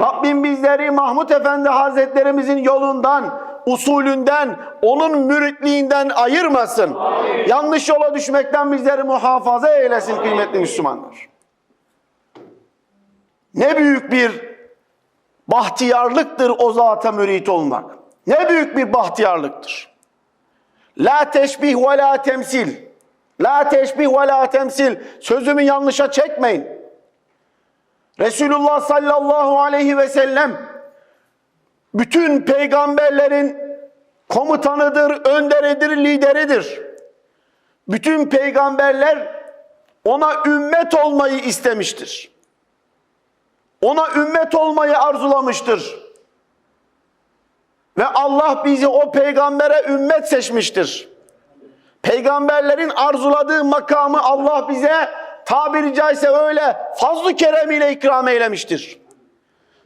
Rabbim bizleri Mahmut Efendi Hazretlerimizin yolundan, usulünden, onun müritliğinden ayırmasın. Yanlış yola düşmekten bizleri muhafaza eylesin kıymetli Müslümanlar. Ne büyük bir bahtiyarlıktır o zata mürit olmak. Ne büyük bir bahtiyarlıktır. La teşbih ve la temsil. La teşbih ve la temsil. Sözümü yanlışa çekmeyin. Resulullah sallallahu aleyhi ve sellem bütün peygamberlerin komutanıdır, önderidir, lideridir. Bütün peygamberler ona ümmet olmayı istemiştir. Ona ümmet olmayı arzulamıştır. Ve Allah bizi o peygambere ümmet seçmiştir. Peygamberlerin arzuladığı makamı Allah bize tabiri caizse öyle fazlı keremiyle ikram eylemiştir.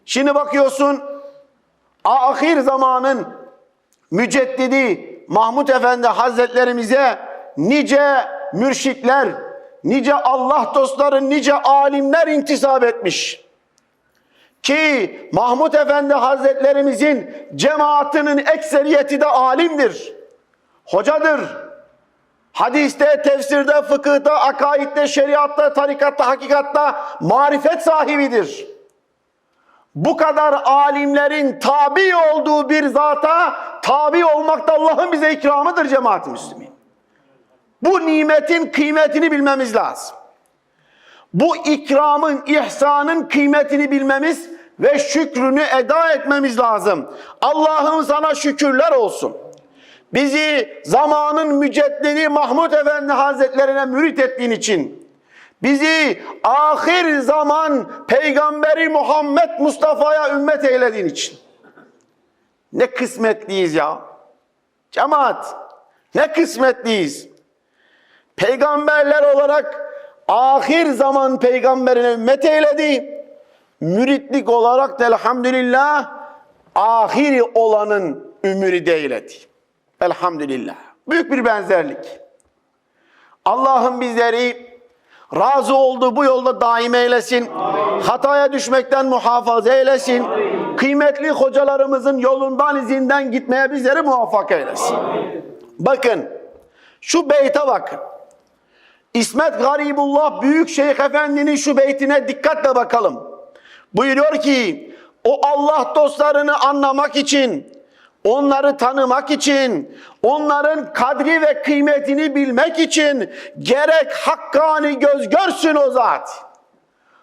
Şimdi bakıyorsun ahir zamanın müceddidi Mahmud Efendi Hazretlerimize nice mürşitler, nice Allah dostları, nice alimler intisap etmiş. Ki Mahmud Efendi Hazretlerimizin cemaatinin ekseriyeti de alimdir. Hocadır. Hadiste, tefsirde, fıkıhta, akaidde, şeriatta, tarikatta, hakikatta marifet sahibidir. Bu kadar alimlerin tabi olduğu bir zata tabi olmak da Allah'ın bize ikramıdır cemaat-i müslümin. Bu nimetin kıymetini bilmemiz lazım. Bu ikramın, ihsanın kıymetini bilmemiz ve şükrünü eda etmemiz lazım. Allah'ım sana şükürler olsun. Bizi zamanın müceddidi Mahmud Efendi Hazretlerine mürit ettiğin için, bizi ahir zaman Peygamberi Muhammed Mustafa'ya ümmet eylediğin için. Ne kısmetliyiz ya. Cemaat, ne kısmetliyiz. Peygamberler olarak ahir zaman peygamberine ümmet eyledi. Müritlik olarak da elhamdülillah ahiri olanın ümürü eyledi. Elhamdülillah. Büyük bir benzerlik. Allah'ım bizleri razı olduğu bu yolda daim eylesin. Hataya düşmekten muhafaza eylesin. Kıymetli hocalarımızın yolundan izinden gitmeye bizleri muvaffak eylesin. Bakın şu beyte bakın. İsmet Garibullah Büyük Şeyh Efendi'nin şu beytine dikkatle bakalım. Buyuruyor ki o Allah dostlarını anlamak için, onları tanımak için, onların kadri ve kıymetini bilmek için gerek hakkani göz görsün o zat.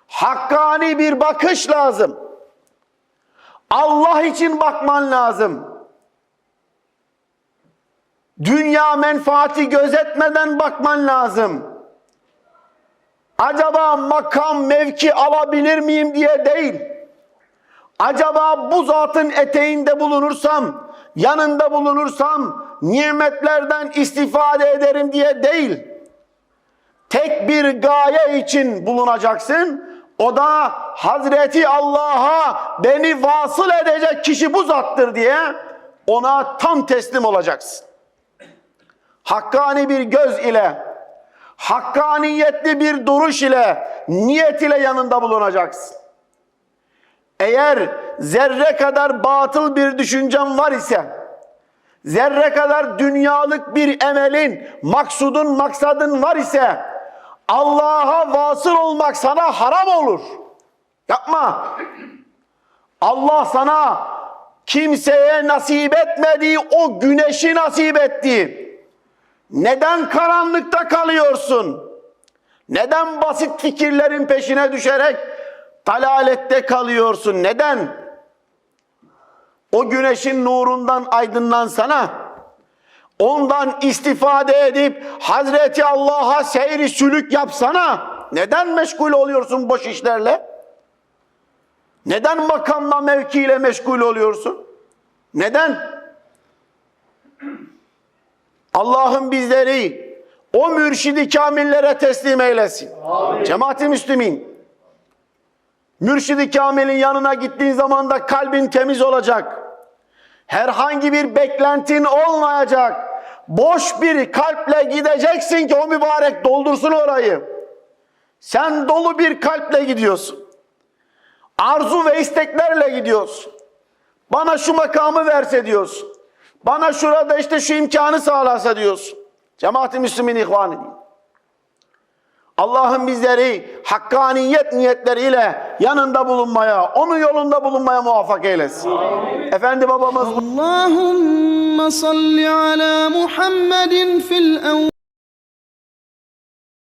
Hakkani bir bakış lazım. Allah için bakman lazım. Dünya menfaati gözetmeden bakman lazım acaba makam mevki alabilir miyim diye değil. Acaba bu zatın eteğinde bulunursam, yanında bulunursam nimetlerden istifade ederim diye değil. Tek bir gaye için bulunacaksın. O da Hazreti Allah'a beni vasıl edecek kişi bu zattır diye ona tam teslim olacaksın. Hakkani bir göz ile hakkaniyetli bir duruş ile, niyet ile yanında bulunacaksın. Eğer zerre kadar batıl bir düşüncen var ise, zerre kadar dünyalık bir emelin, maksudun, maksadın var ise, Allah'a vasıl olmak sana haram olur. Yapma. Allah sana kimseye nasip etmediği o güneşi nasip etti. Neden karanlıkta kalıyorsun? Neden basit fikirlerin peşine düşerek dalalette kalıyorsun? Neden? O güneşin nurundan aydınlansana. Ondan istifade edip Hazreti Allah'a seyri sülük yapsana. Neden meşgul oluyorsun boş işlerle? Neden makamla mevkiyle meşgul oluyorsun? Neden? Allah'ım bizleri o mürşidi kamillere teslim eylesin. Cemaat-i Müslümin. Mürşidi kamilin yanına gittiğin zaman da kalbin temiz olacak. Herhangi bir beklentin olmayacak. Boş bir kalple gideceksin ki o mübarek doldursun orayı. Sen dolu bir kalple gidiyorsun. arzu ve isteklerle gidiyorsun. Bana şu makamı verse diyorsun. Bana şurada işte şu imkanı sağlasa diyorsun. Cemaat-i Müslümin ihvanı. Allah'ın bizleri hakkaniyet niyetleriyle yanında bulunmaya, onun yolunda bulunmaya muvaffak eylesin. Amin. Efendi babamız Allahümme salli ala Muhammedin fil